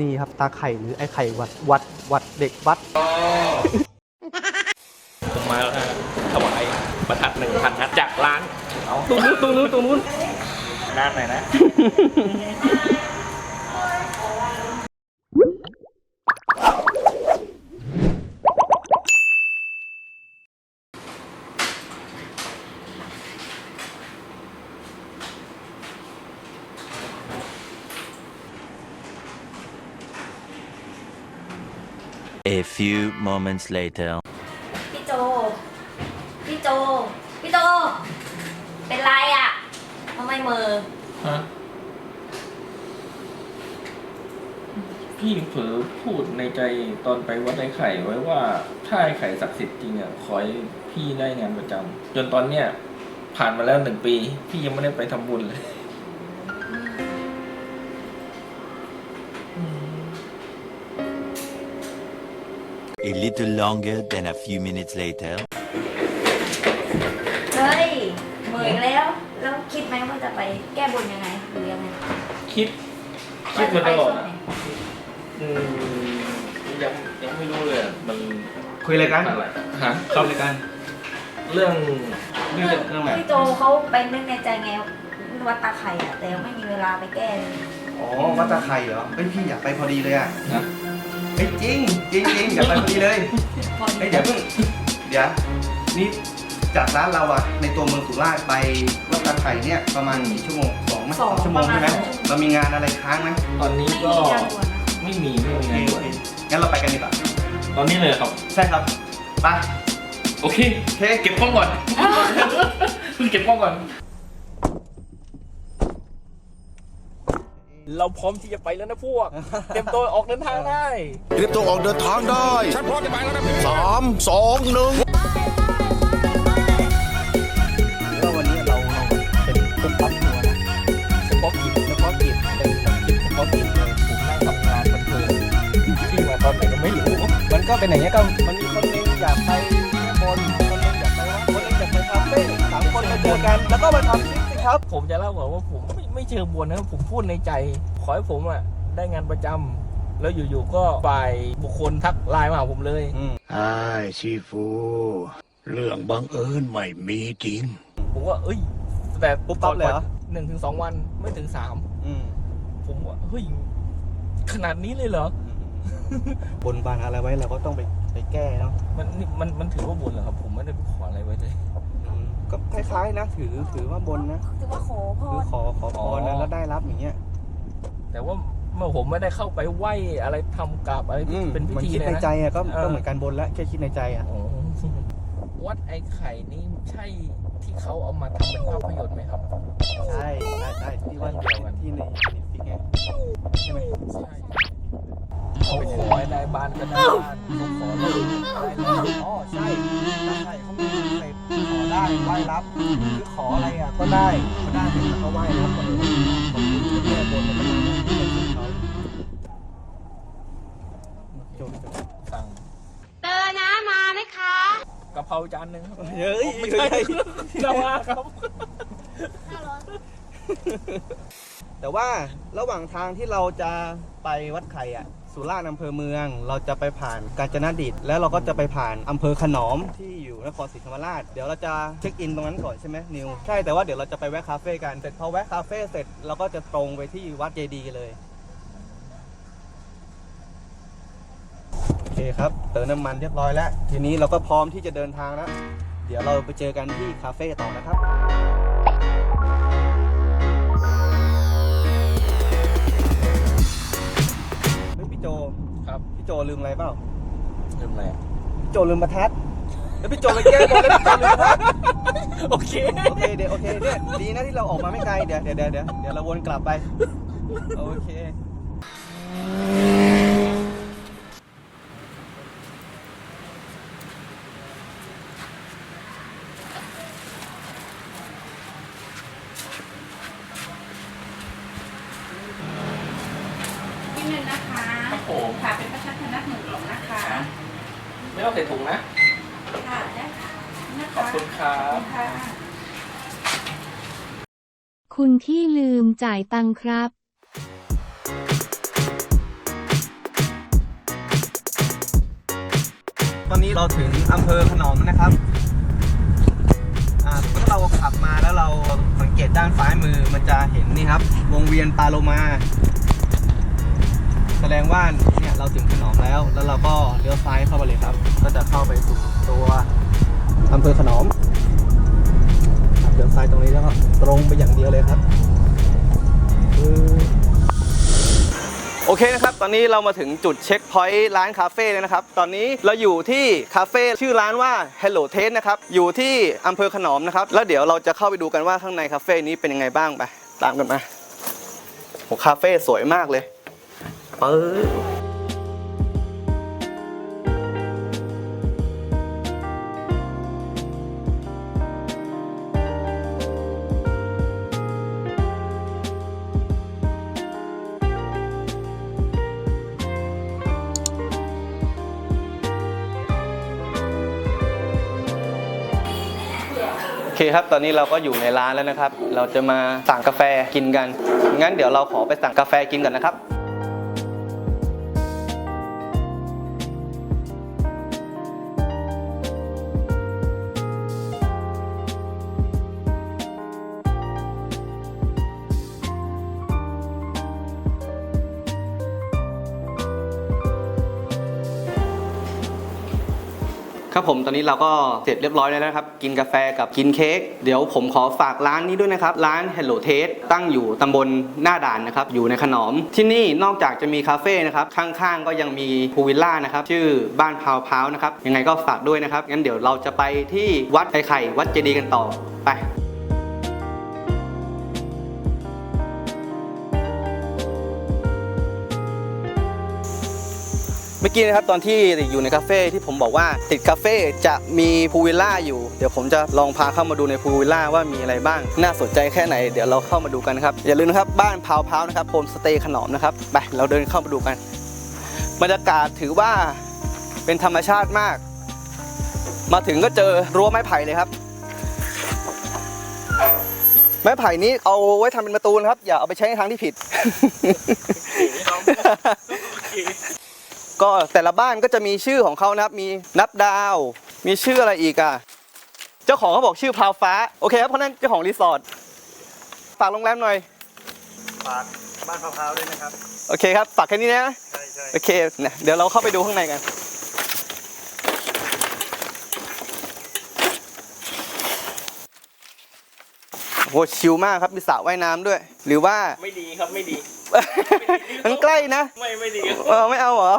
นี่ครับตาไข่หรือไอ้ไข่วัดวัดวัดเด็กวัดผมมาถวายประทัดหนึ่งพันนัดจากร้านตรงนู้นตรงนู้นตรงนู้นนานหน่อยนะ A few moments later. พี่โจ พี่โจ พี่โจ เป็นไรอะทำไมมือฮะพี่เผลอพูดในใจตอนไปวัดไอ้ไข่ไว้ว่า ถ้าไอ้ไข่ศักดิ์สิทธิ์จริงอะขอให้พี่ได้งานประจำจนตอนเนี้ยผ่านมาแล้วหนึ่งปี พี่ยังไม่ได้ไปทำบุญเลย little longer than a few minutes later. เฮ้ยมืออีกแล้ว แล้วคิดไหมว่าจะไปแก้บนยังไงหรือยังไงคิด คิดมาตลอดไปช่วงอะไหนอืมยังยังไม่รู้เลยอะมันคุยอะไรกันอะไรฮะคุยอะไรกันเรื่องเรื่องเรื่องอะไรพี่โจเขาเป็นนึกในใจไงวัดตาไข่อะแต่ยังไม่มีเวลาไปแก้เลยอ๋อวัดตาไข่เหรอเฮ้ยพี่อยากไปพอดีเลยอะ นะ เฮ้ยจริงจริงจริงอยากไปพอดีเลยพอเฮ้ยเดี๋ยวเพิ่งเดี๋ยวนี่จากร้านเราอะในตัวเมืองสุราษฎร์ไปวัดตาไข่เนี่ยประมาณกี่ชั่วโมงสองไหมสองชั่วโมงใช่ไหมประมาณสองเรามีงานอะไรค้างไหมตอนนี้ไม่ก็มีการบวชนะไม่มีไม่มีโอเคงานโอด่วนเคงั้นเราไปกันดีกว่าตอนนี้เลยครับ ใช่ครับไปโอเค โอเค เก็บกล้องก่อน เพิ่งเก็บกล้องก่อน เราพร้อมที่จะไปแล้วนะพวก เตรียมตัวออกเดินทางได้เตรียมตัวออกเดินทางได้ฉันพร้อมจะไปแล้วนะสามสองหนึ่งแล้ววันนี้เราเราเป็นตุ๊กปั๊บทัวร์นะเฉพาะกิจเฉพาะกิจเป็นแบบกิจเฉพาะกิจเลยผมนั่งทำงานเพลินๆที่มาตอนไหนก็ไม่รู้ มันก็เป็นอย่างเงี้ยก็มันมีคนหนึงอยากไปแก้บนคนหนึงอยากไปวัดคนหนึงอยากไปคาเฟ่สามคนมาเจอกัน แล้วก็มาทำคลิปสิครับ ผมจะเล่าก่อนว่าผม ไม่ไม่เชิงบวนนะครับผมพูดในใจ ขอให้ผมอะได้งานประจำแล้วอยู่ๆก็ฝ่ายบุคคลทักไลน์มาหาผมเลยไอ้ชีฟูเรื่องบังเอิญไม่มีจริง ผมว่าเอ้ย แต่ปุ๊บปั๊บเลยเหรอหนึ่งถึงสองวันไม่ถึงสามอืมผมว่าเฮ้ยขนาดนี้เลยเหรอบนบานอะไรไว้เราก็ต้องไปไปแก้เนาะมันนี่มันมันถือว่าบุญเหรอครับ ผมไม่ได้ไปขออะไรไว้เลยอืม ก็คล้ายๆนะถือถือว่าบนนะถือว่าขอพคือรขอขอพรนะแล้วได้รับอย่างเงี้ย แต่ว่าเมื่อผมไม่ได้เข้าไปไหว้อะไรทำกราบอะไรอืมเป็นพิมันธีคิดเลยในนะใจอะก็เออ ก็เหมือนการบนแล้วแค่คิดในใจอะโอ้วัดไอ้ไข่นี่ใช่ที่เขาเอามาทำเป็นภาพยนตร์ไหมครับ ใช่ใช่ใช่ที่ว่าเดียวกันที่ในเน็ตฟิกไงใช่ไหม ใช่เขาขอให้ ได้บ้านก็ได้บ้านเขาขอได้ได้แล้วอ๋อใช่ใช่เขามีเสร็จขอได้ไหว้รับหรือขออะไรอะก็ได้ก็ได้เสร็จแล้วก็ไหว้รับก็เลยขอบคุณที่แก้บนแล้วก็มาที่เป็นเขาจบจบสั่งเจอนะมาไหมคะกะเพราจานหนึ่งเฮ้ยไม่ใช่จะมาครับแต่ว่าระหว่างทางที่เราจะไปวัดไข่อะ สุราษฎร์อำเภอเมือง เราจะไปผ่านกาญจนดิตแล้วเราก็จะไปผ่านอำเภอขนอมที่อยู่นครศรีธรรมราชเดี๋ยวเราจะเช็คอินตรงนั้นก่อนใช่ไหมนิวใช่แต่ว่าเดี๋ยวเราจะไปแวะคาเฟ่กันเสร็จพอแวะคาเฟ่เสร็จเราก็จะตรงไปที่วัดเจดีย์เลยโอเคครับเติมน้ำมันเรียบร้อยแล้ว ทีนี้เราก็พร้อมที่จะเดินทางแล้วเดี๋ยวเราไปเจอกันที่คาเฟ่ต่อนะครับ พี่โจลืมอะไรเปล่าลืมอะไรอะพี่โจลืมประทัดแล้วพี่โจไปแก้บนแล้วพี่โจลืมประทัดโอเคโอเคเดี๋ยวโอเคเนี่ยดีนะที่เราออกมาไม่ไกลเดี๋ยวเดี๋ยวเดี๋ยวเดี๋ยวเดี๋ยวเราวนกลับไปโอเค คุณที่ลืมจ่ายตังครับตอนนี้เราถึงอำเภอขนอมนะครับถ้าเราขับมาแล้วเราสังเกตด้านซ้ายมือมันจะเห็นนี่ครับ วงเวียนปาโลมา แสดงว่าเนี่ยเราถึงขนอมแล้ว แล้วเราก็เลี้ยวซ้ายเข้าไปเลยครับ ก็จะเข้าไปสู่ตัวอำเภอขนอม เลี้ยวซ้ายตรงนี้แล้วก็ตรงไปอย่างเดียวเลยครับโอเคนะครับ ตอนนี้เรามาถึงจุดเช็คพอยต์ร้านคาเฟ่แล้วนะครับ ตอนนี้เราอยู่ที่คาเฟ่ชื่อร้านว่า Hello Taste นะครับ อยู่ที่อำเภอขนอมนะครับ แล้วเดี๋ยวเราจะเข้าไปดูกันว่าข้างในคาเฟ่นี้เป็นยังไงบ้างไป ตามกันมาโอคาเฟ่สวยมากเลยปึ๊บ อเคครับตอนนี้เราก็อยู่ในร้านแล้วนะครับ เราจะมาสั่งกาแฟกินกัน งั้นเดี๋ยวเราขอไปสั่งกาแฟกินก่อนนะครับ ครับผมตอนนี้เราก็เสร็จเรียบร้อยแล้วนะครับ กินกาแฟกับกินเค้กเดี๋ยวผมขอฝากร้านนี้ด้วยนะครับ ร้าน Hello Taste ตั้งอยู่ตำบลหน้าด่านนะครับ อยู่ในขนอม ที่นี่นอกจากจะมีคาเฟ่นะครับ ข้างๆ ก็ยังมีพูลวิลล่านะครับ ชื่อบ้านพาวพาวนะครับ ยังไงก็ฝากด้วยนะครับ งั้นเดี๋ยวเราจะไปที่วัดไข่ไข่ วัดเจดีย์กันต่อไป กี้นะครับตอนที่อยู่ในคาเฟ่ที่ผมบอกว่าติดคาเฟ่จะมีพูลวิลล่าอยู่ เดี๋ยวผมจะลองพาเข้ามาดูในพูลวิลล่าว่ามีอะไรบ้าง น่าสนใจแค่ไหนเดี๋ยวเราเข้ามาดูกันนะครับอย่าลืมนะครับบ้านพาวพาวนะครับโฮมสเตย์ขนอมนะครับไปเราเดินเข้ามาดูกันบรรยากาศถือว่าเป็นธรรมชาติมาก มาถึงก็เจอรั้วไม้ไผ่เลยครับ ไม้ไผ่นี้เอาไว้ทำเป็นประตูนะครับ อย่าเอาไปใช้ในทางที่ผิด ก็แต่ละบ้านก็จะมีชื่อของเขานะครับ มีนับดาว มีชื่ออะไรอีกอะ เจ้าของเขาบอกชื่อพาวฟ้า โอเคครับเพราะนั้นเจ้าของรีสอร์ท ฝากโรงแรมหน่อย ฝากบ้านพร้าวๆด้วยนะครับ โอเคครับ ฝากแค่นี้นะ ใช่ใช่โอเคเนี่ยเดี๋ยวเราเข้าไปดูข้างในกัน โอ้ชิลมากครับ มีสระว่ายน้ำด้วย หรือว่า ไม่ดีครับไม่ดี มันใกล้นะ ไม่ไม่ดีครับ เออไม่เอาเหรอ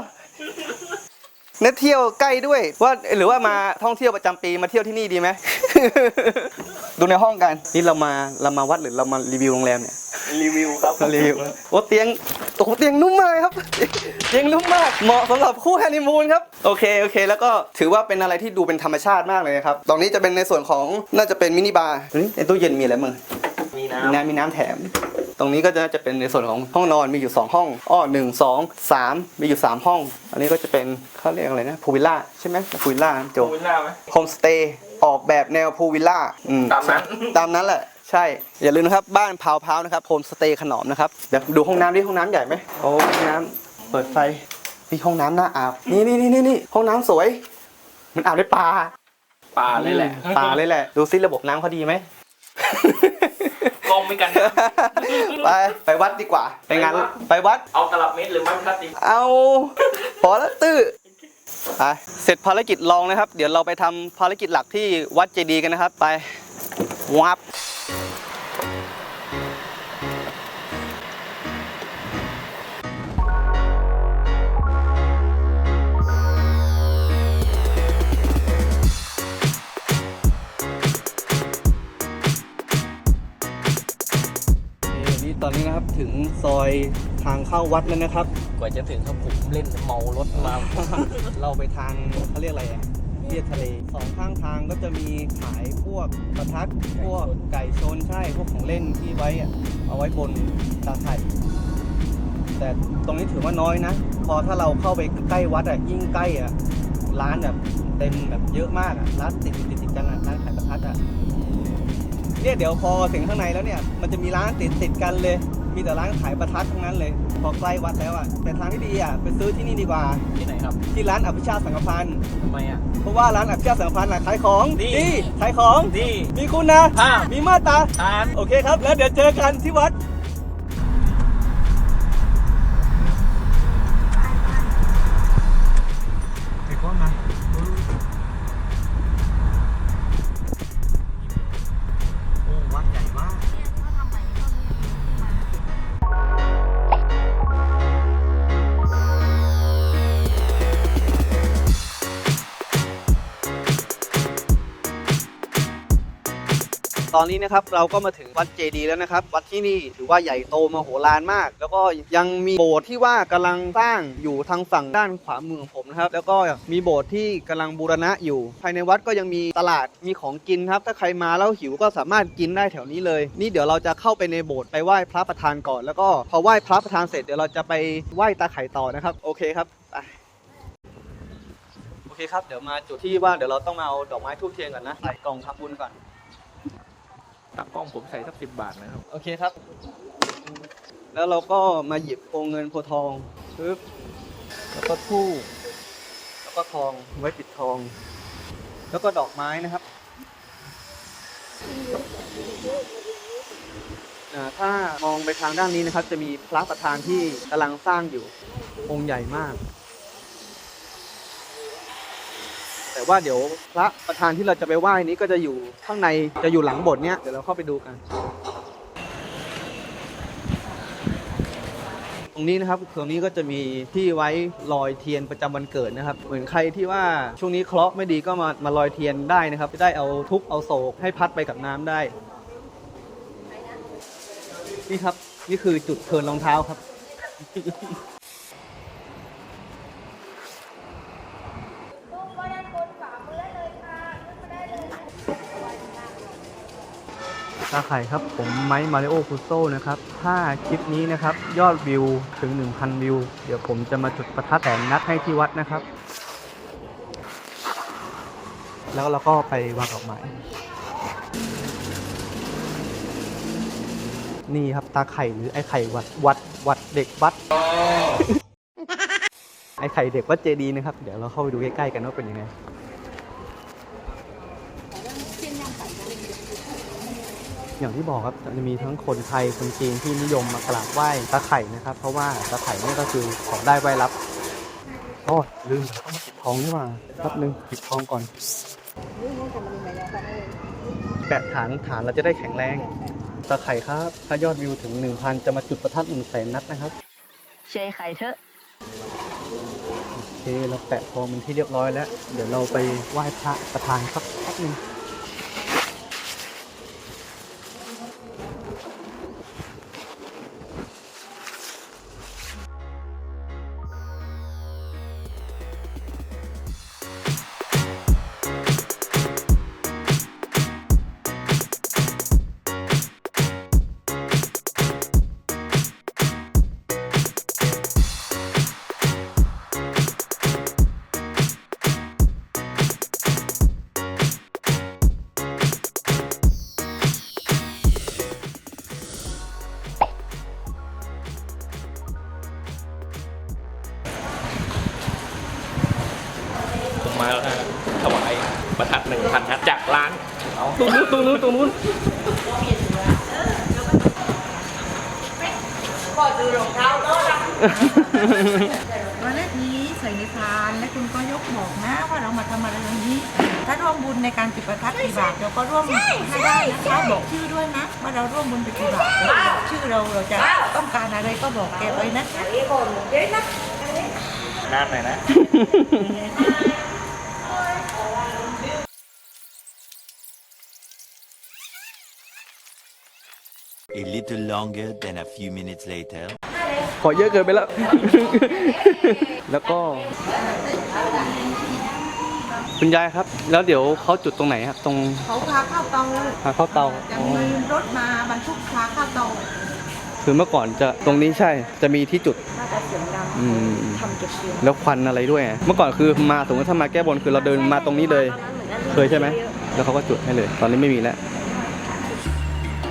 เน็ตเที่ยวใกล้ด้วยว่าหรือว่ามาท่องเที่ยวประจำปีมาเที่ยวที่นี่ดีไหม ดูในห้องกัน นี่เรามาเรามาวัดหรือเรามารีวิวโรงแรมเนี่ยรีวิวครับมารีวิวโอ้เตียงโอ้เตียงนุ่มมากครับ เตียงนุ่มมากเหมาะสำหรับคู่ฮันนีมูนครับโอเคโอเค แล้วก็ถือว่าเป็นอะไรที่ดูเป็นธรรมชาติมากเลยครับตรงนี้จะเป็นในส่วนของน่าจะเป็นมินิบาร์ตรงนี้ในตู้เย็นมีอะไรบ้างมีมีน้ำน้ำมีน้ำแถม ตรงนี้ก็จะจะเป็นในส่วนของห้องนอนมีอยู่ 2 ห้อง อ้อหนึ่งสองสามมีอยู่ 3 ห้อง อันนี้ก็จะเป็นเขาเรียกอะไรนะพูวิลล่าใช่ไหมพูวิลล่าโจพูลวิลล่าไหมโฮมสเตย์ออกแบบแนวพูวิลล่าอืมตามนั้นตามนั้นแหละใช่ อย่าลืมนะครับ บ้านพาวพาวนะครับโฮมสเตย์ขนอมนะครับเดี๋ยวดูห้องน้ำดิห้องน้ำใหญ่ไหมโอ้ห้องน้ำเปิดไฟมีห้องน้ำหน้าอาบนี่นี่นี่นี่นี่ห้องน้ำสวย มันอาบด้วยปลาป่าเลยแหละปลาเลยแหละ ดูซิระบบน้ำเขาดีไหม กองไม่กัน ไปไปวัดดีกว่า ไปงานไปวัด เอาตลับเมตรหรือไม้บรรทัดดีเอาพอแล้วตื้อไปเสร็จภารกิจรองนะครับ เดี๋ยวเราไปทำภารกิจหลักที่วัดเจดีย์กันนะครับ ไปวับ ถึงซอยทางเข้าวัดแล้วนะครับ กว่าจะถึงครับผมเล่นเมารถมา เราไปทางเขาเรียกอะไรอะเรียบทะเลสองข้างทางก็จะมีขายพวกประทัดพวกไก่ชนใช่พวกของเล่นที่ไว้อะเอาไว้บนตาไข่แต่ตรงนี้ถือว่าน้อยนะ พอถ้าเราเข้าไปใกล้วัดอะยิ่งใกล้อะร้านแบบเต็มแบบเยอะมากอะร้านติดติดติดกันอะร้านขายประทัดอะเนี่ยเดี๋ยวพอถึงข้างในแล้วเนี่ย มันจะมีร้านติดติดกันเลย มีแต่ร้านขายประทัดทั้งนั้นเลย พอใกล้วัดแล้วอะ แต่ทางที่ดีอะไปซื้อที่นี่ดีกว่า ที่ไหนครับ ที่ร้านอภิชาติสังฆพันธ์ทำไมอะ เพราะว่าร้านอภิชาติสังฆพันธ์น่ะขายของดีขายของดีมีคุณนะอ่ามีมาตรา ทาน โอเคครับ แล้วเดี๋ยวเจอกันที่วัด ตอนนี้นะครับเราก็มาถึงวัดเจดีย์แล้วนะครับ วัดที่นี่ถือว่าใหญ่โตมโหฬารมาก แล้วก็ยังมีโบสถ์ที่ว่ากำลังสร้างอยู่ทางฝั่งด้านขวามือของผมนะครับ แล้วก็มีโบสถ์ที่กำลังบูรณะอยู่ ภายในวัดก็ยังมีตลาดมีของกินครับ ถ้าใครมาแล้วหิวก็สามารถกินได้แถวนี้เลย นี่เดี๋ยวเราจะเข้าไปในโบสถ์ไปไหว้พระประธานก่อน แล้วก็พอไหว้พระประธานเสร็จเดี๋ยวเราจะไปไหว้ตาไข่ต่อนะครับ โอเคครับไปโอเคครับเดี๋ยวมาจุดที่ว่าเดี๋ยวเราต้องมาเอาดอกไม้ทูบเทียนก่อนนะใส่กล่องทำบุญก่อน ตักกล้องผมใส่สักสิบบาทนะครับ โอเคครับ แล้วเราก็มาหยิบโพเงินโพทองปึ๊บแล้วก็ทู่แล้วก็ทองไว้ปิดทอง แล้วก็ดอกไม้นะครับอ่าถ้ามองไปทางด้านนี้นะครับ จะมีพระประธานที่กำลังสร้างอยู่องค์ใหญ่มาก แต่ว่าเดี๋ยวพระประธานที่เราจะไปไหว้นี้ก็จะอยู่ข้างในจะอยู่หลังโบสถ์เนี้ยเดี๋ยวเราเข้าไปดูกัน ตรงนี้นะครับตรงนี้ก็จะมีที่ไว้ลอยเทียนประจำวันเกิดนะครับ เหมือนใครที่ว่าช่วงนี้เคราะห์ไม่ดีก็มามาลอยเทียนได้นะครับจะได้เอาทุกข์เอาโศกให้พัดไปกับน้ำได้ นี่ครับ นี่คือจุดเทินรองเท้าครับ ตาไข่ครับ ผมไมค์มาริโอคุโซนะครับ ถ้าคลิปนี้นะครับ ยอดวิวถึง 1,000 วิว เดี๋ยวผมจะมาจุดประทัดแสนนัดให้ที่วัดนะครับ แล้วเราก็ไปวางดอกไม้นี่ครับตาไข่หรือไอไข่วัดวัดวัดเด็กวัด ไอไข่เด็กวัดเจดีย์นะครับ เดี๋ยวเราเข้าไปดูใกล้ๆกันว่าเป็นยังไง อย่างที่บอกครับจะมีทั้งคนไทยคนจีนที่นิยมมากราบไหว้ตาไข่นะครับ เพราะว่าตาไข่นี่ก็คือของได้ไหว้รับโอ้ลืมต้องมาปิดทองนี่หว่าแป๊บนึงปิดทองก่อนแปะฐานฐานเราจะได้แข็งแรงตาไข่ครับถ้ายอดวิวถึง1,000จะมาจุดประทัด1แสนนัดนะครับ เชยไข่เถอะโอเคเราแปะทองเป็นที่เรียบร้อยแล้ว เดี๋ยวเราไปไหว้พระประธานสักแป๊บนึง ให้ได้นะคะบอกชื่อด้วยนะว่าเราร่วมบุญไปกี่บาทเราบอกชื่อเราเราจะต้องการอะไรก็บอกแกไว้นะนานหน่อยนะ A little longer than a few minutes later. ขอเยอะเกินไปแล้ว แล้วก็ คุณยายครับ แล้วเดี๋ยวเขาจุดตรงไหนครับตรงเขาพาเข้าเตาพาเข้าเตาจะมีรถมาบรรทุกพาเข้าเตาคือเมื่อก่อนจะตรงนี้ใช่จะมีที่จุดน่าจลียงดังทำเก็บเสียงแล้วควันอะไรด้วย เมื่อก่อนคือมาถึงติถ้ามาแก้บนคือเราเดินมาตรงนี้เลย เคยใช่ไหมแล้วเขาก็จุดให้เลย ตอนนี้ไม่มีแล้ว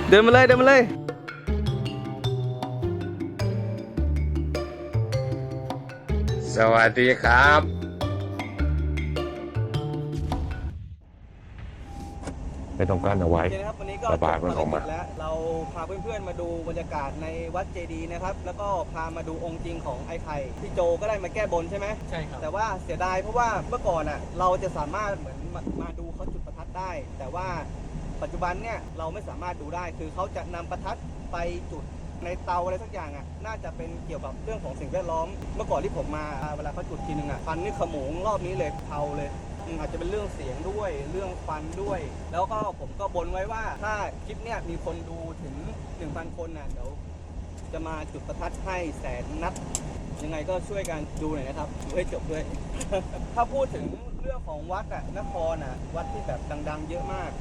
เดินมาเลยเดินมาเลยสวัสดีครับ ไม่ต้องกั้นเอาไว้โอเคนะครับวันนี้ก็ระบายมันออกมาจบภรจแล้วเราพาเพื่อนๆมาดูบรรยากาศในวัดเจดีย์นะครับ แล้วก็พามาดูองค์จริงของไอ้ไข่พี่โจก็ได้มาแก้บนใช่ไหม ใช่ครับ แต่ว่าเสียดายเพราะว่าเมื่อก่อนอะเราจะสามารถเหมือนมามาดูเขาจุดประทัดได้ แต่ว่าปัจจุบันเนี่ยเราไม่สามารถดูได้ คือเขาจะนำประทัดไปจุดในเตาอะไรสักอย่างอะน่าจะเป็นเกี่ยวกับเรื่องของสิ่งแวดล้อม เมื่อก่อนที่ผมมาเวลาเขาจุดทีนึงอะฟันนี่ขโมงรอบนี้เลยเผาเลย อาจจะเป็นเรื่องเสียงด้วยเรื่องฟันด้วย แล้วก็ผมก็บนไว้ว่า ถ้าคลิปเนี่ยมีคนดูถึง 1,000 คนน่ะเดี๋ยวจะมาจุดประทัดให้แสนนัด ยังไงก็ช่วยกันดูหน่อยนะครับดูให้จบด้วย ถ้าพูดถึงเรื่องของวัดอะนครอะวัดที่แบบดังๆ เยอะมาก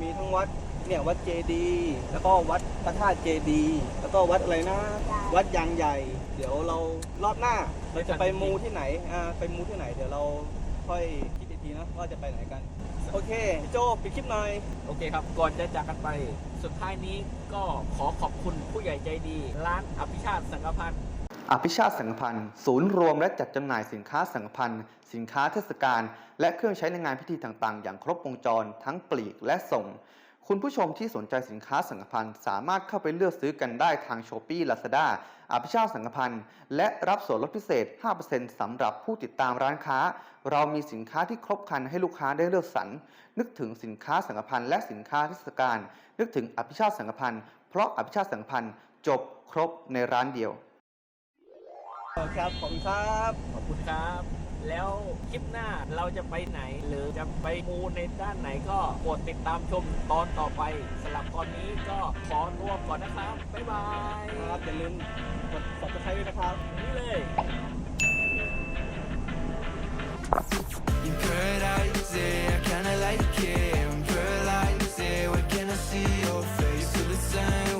มีทั้งวัดเนี่ยวัดเจดีย์แล้วก็วัดพระธาตุเจดีย์แล้วก็วัดอะไรนะ วัดยางใหญ่ เดี๋ยวเรารอบหน้าเราจะไปมูที่ไหนอ่าไปมูที่ไหน เดี๋ยวเราค่อย ทีนะว่าจะไปไหนกัน โอเคพี่โจปิดคลิปหน่อย โอเคครับ ก่อนจะจากกันไป สุดท้ายนี้ก็ขอขอบคุณผู้ใหญ่ใจดี ร้านอภิชาติสังกพันธ์อภิชาติสังฆพันธ์ศูนย์รวมและจัดจำหน่ายสินค้าสังฆพันธ์สินค้าเทศกาลและเครื่องใช้ในงานพิธีต่างๆ อย่างครบวงจรทั้งปลีกและส่ง คุณผู้ชมที่สนใจสินค้าสังฆพันธ์สามารถเข้าไปเลือกซื้อกันได้ทาง s h อ p e e Lazada อภิชาติสังฆพันธ์ และรับส่วนลดพิเศษ 5%สำหรับผู้ติดตามร้านค้า เรามีสินค้าที่ครบครันให้ลูกค้าได้เลือกสรร นึกถึงสินค้าสังฆพันธ์และสินค้าเทศกาล นึกถึงอภิชาติสังฆพันธ์ เพราะอภิชาติสังฆพันธ์จบครบในร้านเดียว ครับ ขอบคุณครับ ขอบคุณครับ แล้วคลิปหน้าเราจะไปไหน หรือจะไปมูในด้านไหนก็โปรดติดตามชมตอนต่อไปสำหรับตอนนี้ก็ขอรวมก่อนนะครับ บ๊ายบายครับอย่าลืมกด subscribe ด้วยนะครับ นี่เลย Say, what can I see your face? The same.